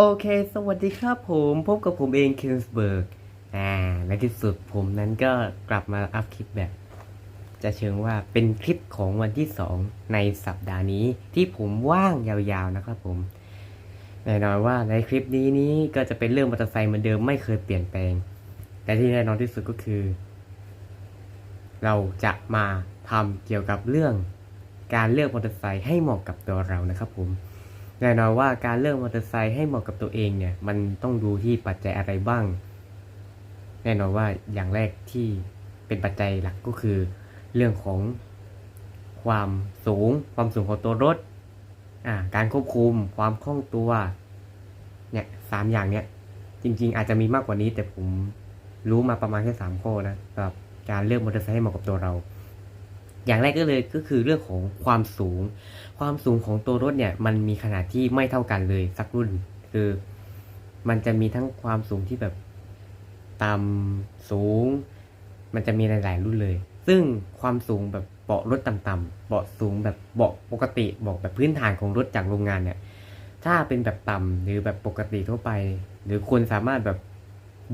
โอเค สวัสดีครับผมพบกับผมเองคินสเบิร์กอ่าในที่สุดผมนั้นก็กลับมาอัพคลิปแบบ จะเชิงว่าเป็นคลิปของวันที่ 2 ในสัปดาห์นี้ที่ผมว่างยาวๆนะครับผมแน่นอนว่าในคลิปนี้นี้ก็จะเป็นเรื่องมอเตอร์ไซค์เหมือนเดิมไม่เคยเปลี่ยนแปลง แต่ที่แน่นอนที่สุดก็คือ เราจะมาทำเกี่ยวกับเรื่องการเลือกมอเตอร์ไซค์ให้เหมาะกับตัวเรานะครับผม แน่นอนว่าการเลือกมอเตอร์ไซค์ให้เหมาะกับตัวเองเนี่ย มันต้องดูที่ปัจจัยอะไรบ้าง แน่นอนว่าอย่างแรกที่เป็นปัจจัยหลักก็คือ เรื่องของความสูง ความสูงของตัวรถอ่าการควบคุม ความคล่องตัว เนี่ยสามอย่างเนี่ย จริง ๆ อาจจะมีมากกว่านี้ แต่ผมรู้มาประมาณแค่สามข้อนะสำหรับการเลือกมอเตอร์ไซค์ให้เหมาะกับตัวเรา อย่างแรกก็เลยก็คือเรื่องของความสูง ความสูงของตัวรถเนี่ยมันมีขนาดที่ไม่เท่ากันเลยสักรุ่น คือมันจะมีทั้งความสูงที่แบบต่ำสูง มันจะมีหลาย ๆ รุ่นเลย ซึ่งความสูงแบบเบาะรถต่ำๆเบาะสูงแบบเบาะปกติเบาะแบบพื้นฐานของรถจากโรงงานเนี่ย ถ้าเป็นแบบต่ำหรือแบบปกติทั่วไป หรือคุณสามารถแบบ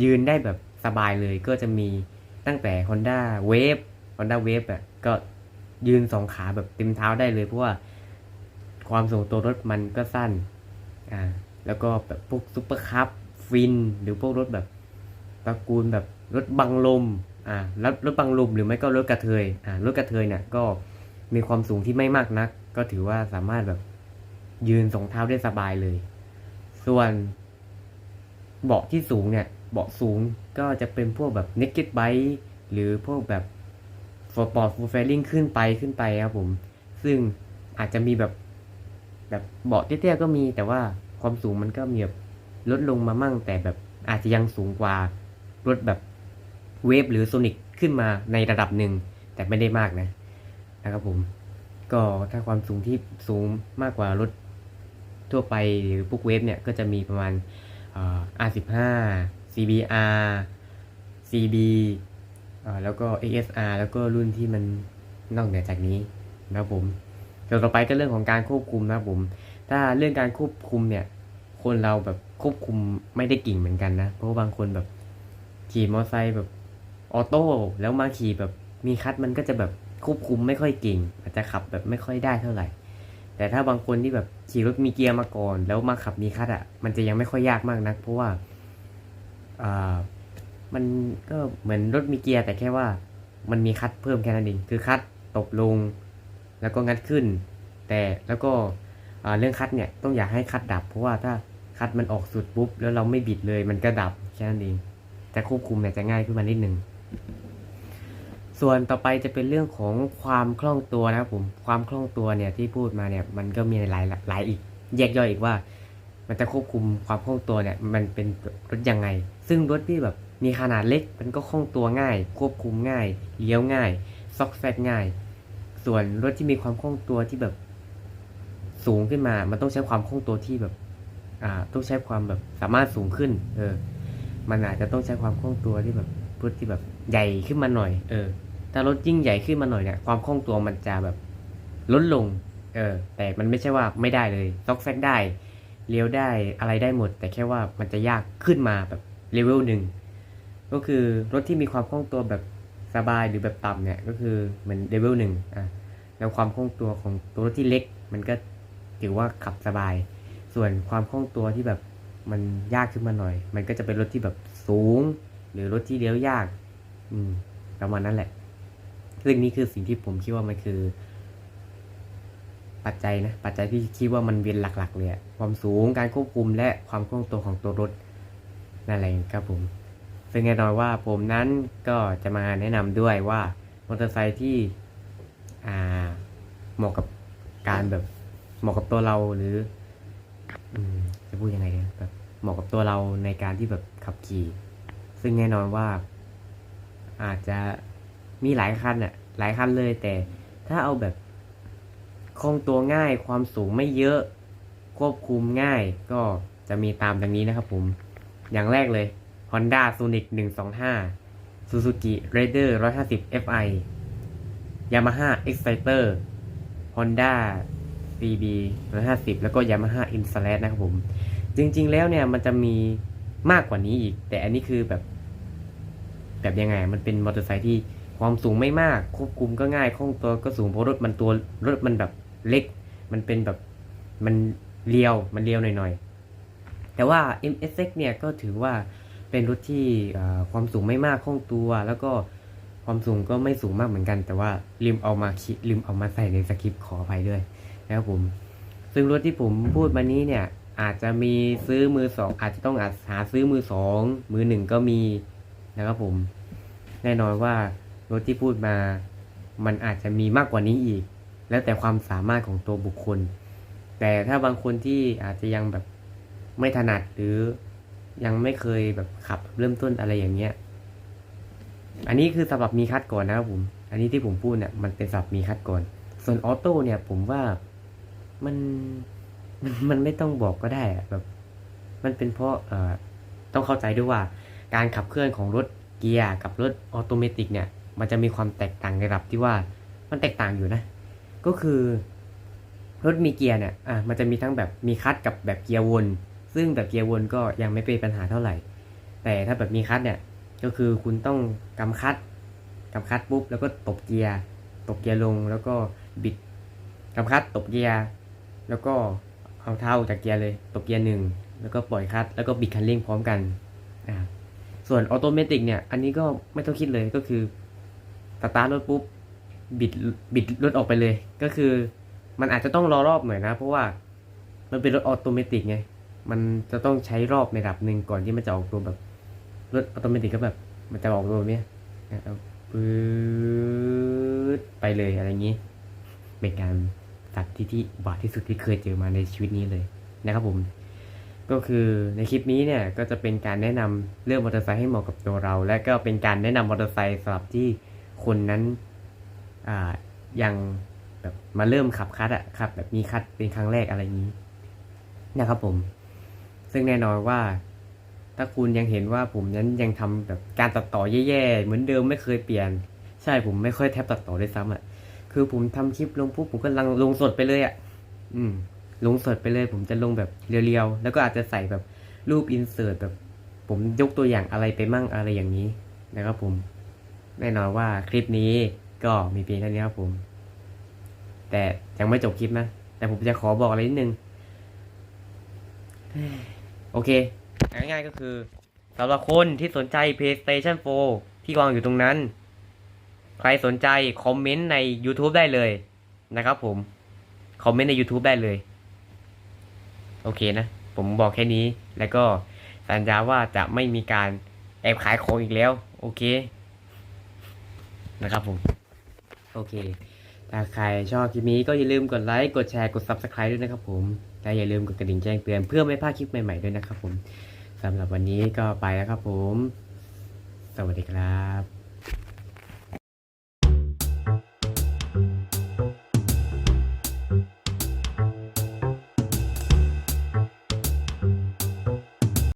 ยืนได้แบบสบายเลยก็จะมีตั้งแต่ Honda Wave Honda Wave อะก็ ยืนสองขาแบบเต็มเท้าได้เลยเพราะว่าความสูงตัวรถมันก็สั้น อ่า แล้วก็แบบพวกซุปเปอร์คัพฟิน หรือพวกรถแบบตระกูลแบบรถบังลม อ่ารถรถบังลมหรือไม่ก็รถกระเทย อ่ารถกระเทยเนี่ยก็มีความสูงที่ไม่มากนัก ก็ถือว่าสามารถแบบยืนสองเท้าได้สบายเลย ส่วนเบาะที่สูงเนี่ย เบาะสูงก็จะเป็นพวกแบบ naked bike หรือพวกแบบ for sport full fairing ขึ้นไปขึ้นไปครับผม ซึ่งอาจจะมีแบบ แบบเบาะเตี้ยๆก็มี แต่ว่าความสูงมันก็มีแบบลดลงมามั่ง แต่แบบอาจจะยังสูงกว่ารถแบบเวฟหรือโซนิกขึ้นมาในระดับหนึ่ง แต่ไม่ได้มากนะนะครับผม ก็ถ้าความสูงที่สูงมากกว่ารถทั่วไปหรือพวกเวฟเนี่ยก็จะมีประมาณ R15 CBR CB แล้วก็ ASR แล้วก็รุ่นที่มันนอกเหนือจากนี้นะครับผมส่วต่อไปก็เรื่องของการควบคุมนะครับผม ถ้าเรื่องการควบคุมเนี่ย คนเราแบบควบคุมไม่ได้เก่งเหมือนกันนะ เพราะบางคนแบบขี่มอเตอร์ไซค์แบบออโต้แล้วมาขี่แบบมีคัดมันก็จะแบบควบคุมไม่ค่อยเก่ง อาจจะขับแบบไม่ค่อยได้เท่าไหร่ แต่ถ้าบางคนที่แบบขี่รถมีเกียร์มาก่อน แล้วมาขับมีคัดอะ มันจะยังไม่ค่อยยากมากนัก เพราะว่าอ่า มันก็เหมือนรถมีเกียร์แต่แค่ว่า มันมีคัดเพิ่มแค่นั้นเองคือคัดตบลง แล้วก็งัดขึ้น แต่แล้วก็เรื่องคัดเนี่ยต้องอย่าให้คัดดับ เพราะว่าถ้าคัดมันออกสุดปุ๊บแล้วเราไม่บิดเลยมันก็ดับแค่นั้นเองแต่ควบคุมเนี่ยจะง่ายขึ้นมานิดนึงส่วนต่อไปจะเป็นเรื่องของความคล่องตัวนะครับผมความคล่องตัวเนี่ยที่พูดมาเนี่ยมันก็มีหลายหลายอีก แยกย่อยอีกว่า มันจะควบคุมความคล่องตัวเนี่ย มันเป็นรถยังไง ซึ่งรถที่แบบมีขนาดเล็กมันก็คล่องตัวง่าย ควบคุมง่าย เลี้ยวง่าย ซอกแซกง่าย ส่วนรถที่มีความคล่องตัวที่แบบสูงขึ้นมา มันต้องใช้ความคล่องตัวที่แบบ อ่า ต้องใช้ความแบบสามารถสูงขึ้น เออ มันอาจจะต้องใช้ความคล่องตัวที่แบบรถที่แบบใหญ่ขึ้นมาหน่อย เออ ถ้ารถยิ่งใหญ่ขึ้นมาหน่อยเนี่ย ความคล่องตัวมันจะแบบลดลง เออ แต่มันไม่ใช่ว่าไม่ได้เลย ซอกแซกได้ เลี้ยวได้ อะไรได้หมด แต่แค่ว่ามันจะยากขึ้นมาแบบเลเวลหนึ่ง ก็คือรถที่มีความคล่องตัวแบบสบายหรือแบบต่ำเนี่ยก็คือเหมือนเลเวลหนึ่งอะแล้วความคล่องตัวของตัวรถที่เล็ก มันก็ถือว่าขับสบาย ส่วนความคล่องตัวที่แบบมันยากขึ้นมาหน่อย มันก็จะเป็นรถที่แบบสูง หรือรถที่เลี้ยวยาก อืมประมาณนั้นแหละซึ่งนี่คือสิ่งที่ผมคิดว่ามันคือ ปัจจัยนะปัจจัยที่คิดว่ามันเป็นหลักๆเลยความสูงการควบคุมและความคล่องตัวของตัวรถนั่นแหละครับผม ซึ่งแน่นอนว่าผมนั้นก็จะมาแนะนำด้วยว่ามอเตอร์ไซค์ที่เหมาะกับการแบบเหมาะกับตัวเราหรืออจะพูดยังไงเนี่ยแบบเหมาะกับตัวเราในการที่แบบขับขี่ ซึ่งแน่นอนว่า อาจจะมีหลายคันอะหลายคันเลยแต่ถ้าเอาแบบคล่องตัวง่ายความสูงไม่เยอะควบคุมง่ายก็จะมีตามดังนี้นะครับผม อย่างแรกเลย Honda Sonic 125 Suzuki Raider 150 Fi Yamaha Exciter Honda CB 150 แล้วก็ Yamaha Insulet นะครับผม จริง ๆ แล้วเนี่ยมันจะมีมากกว่านี้อีก แต่อันนี้คือแบบ แบบยังไง มันเป็นมอเตอร์ไซค์ที่ความสูงไม่มาก ควบคุมก็ง่ายคล่องตัวก็สูงเพราะรถมันตัวรถมันแบบเล็ก มันเป็นแบบมันเลียวมันเลียวหน่อยๆ แต่ว่า MSX เนี่ยก็ถือว่า เป็นรถที่ความสูงไม่มากคล่องตัว แล้วก็ความสูงก็ไม่สูงมากเหมือนกัน แต่ว่าลืมเอามาคิดลืมเอามาใส่ในสคริปต์ขออภัยด้วยนะครับผม ซึ่งรถที่ผมพูดมานี้เนี่ยอาจจะมีซื้อมือสองอาจจะต้องอาจหาซื้อมือสองมือหนึ่งก็มีนะครับผม แน่นอนว่ารถที่พูดมา มันอาจจะมีมากกว่านี้อีก แล้วแต่ความสามารถของตัวบุคคล แต่ถ้าบางคนที่อาจจะยังแบบไม่ถนัดหรือ ยังไม่เคยแบบขับเริ่มต้นอะไรอย่างเงี้ย อันนี้คือสำหรับมีคัดก่อนนะครับผม อันนี้ที่ผมพูดเนี่ยมันเป็นสำหรับมีคัดก่อน ส่วนออโต้เนี่ย ผมว่ามันมันไม่ต้องบอกก็ได้แบบ มันเป็นเพราะเอ่อต้องเข้าใจด้วยว่า การขับเคลื่อนของรถเกียร์กับรถออโตเมติกเนี่ย มันจะมีความแตกต่างในระดับที่ว่ามันแตกต่างอยู่นะ ก็คือรถมีเกียร์เนี่ย อะ มันจะมีทั้งแบบมีคัดกับแบบเกียร์วน ซึ่งแบบเกียร์วนก็ยังไม่เป็นปัญหาเท่าไหร่ แต่ถ้าแบบมีคัดเนี่ย ก็คือคุณต้องกำคัดกำคัดปุ๊บแล้วก็ตบเกียร์ ตบเกียร์ลงแล้วก็บิดกำคัดตบเกียร์ แล้วก็เอาเท้าจากเกียร์เลย ตบเกียร์หนึ่งแล้วก็ปล่อยคัดแล้วก็บิดคันเร่งพร้อมกันอ่าส่วนออโตเมติกเนี่ย อันนี้ก็ไม่ต้องคิดเลยก็คือสตาร์ทรถปุ๊บบิดบิดรถออกไปเลย ก็คือ มันอาจจะต้องรอรอบหน่อยนะ เพราะว่ามันเป็นรถออโตเมติกไง มันจะต้องใช้รอบในระดับหนึ่งก่อนที่มันจะออกตัวแบบรถออโตเมติก็แบบ มันจะออกตัวแบบเนี้ยเอาปื๊ดไปเลยอะไรอย่างนี้เป็นการตัดที่ที่บาทที่สุดที่เคยเจอมาในชีวิตนี้เลยนะครับผม ก็คือในคลิปนี้เนี่ยก็จะเป็นการแนะนำเรื่องมอเตอร์ไซค์ให้เหมาะกับตัวเรา และก็เป็นการแนะนำมอเตอร์ไซค์สำหรับที่คนนั้นอ่ายังแบบมาเริ่มขับคัดอะขับแบบมีคัดเป็นครั้งแรกอะไรอย่างนี้นะครับผม ซึ่งแน่นอนว่า ถ้าคุณยังเห็นว่าผมนั้นยังทำแบบการตัดต่อแย่ๆเหมือนเดิมไม่เคยเปลี่ยน ใช่ผมไม่ค่อยแทบตัดต่อด้วยซ้ำอะคือผมทำคลิปลงปุ๊บผมก็ลังลงสดไปเลยอะ อืม ลงสดไปเลย ผมจะลงแบบเรียวๆ แล้วก็อาจจะใส่แบบรูปอินเสิร์ตแบบ ผมยกตัวอย่างอะไรไปมั่งอะไรอย่างนี้นะครับผม แน่นอนว่าคลิปนี้ก็มีเพียงเท่านี้ครับผม แต่ยังไม่จบคลิปนะ แต่ผมจะขอบอกอะไรนิดนึง โอเค ง่ายๆก็คือสำหรับคนที่สนใจ PlayStation 4 ที่วางอยู่ตรงนั้น ใครสนใจคอมเมนต์ใน YouTube ได้เลยนะครับผม คอมเมนต์ใน YouTube ได้เลย โอเคนะ ผมบอกแค่นี้แล้วก็สัญญาว่าจะไม่มีการแอบขายของอีกแล้ว โอเค นะครับผม โอเค ถ้าใครชอบคลิปนี้ก็อย่าลืมกดไลค์ กดแชร์ กด Subscribe ด้วยนะครับผมและอย่าลืมกดกระดิ่งแจ้งเตือนเพื่อไม่พลาดคลิปใหม่ๆด้วยนะครับผมสำหรับวันนี้ก็ไปแล้วครับผม สวัสดีครับ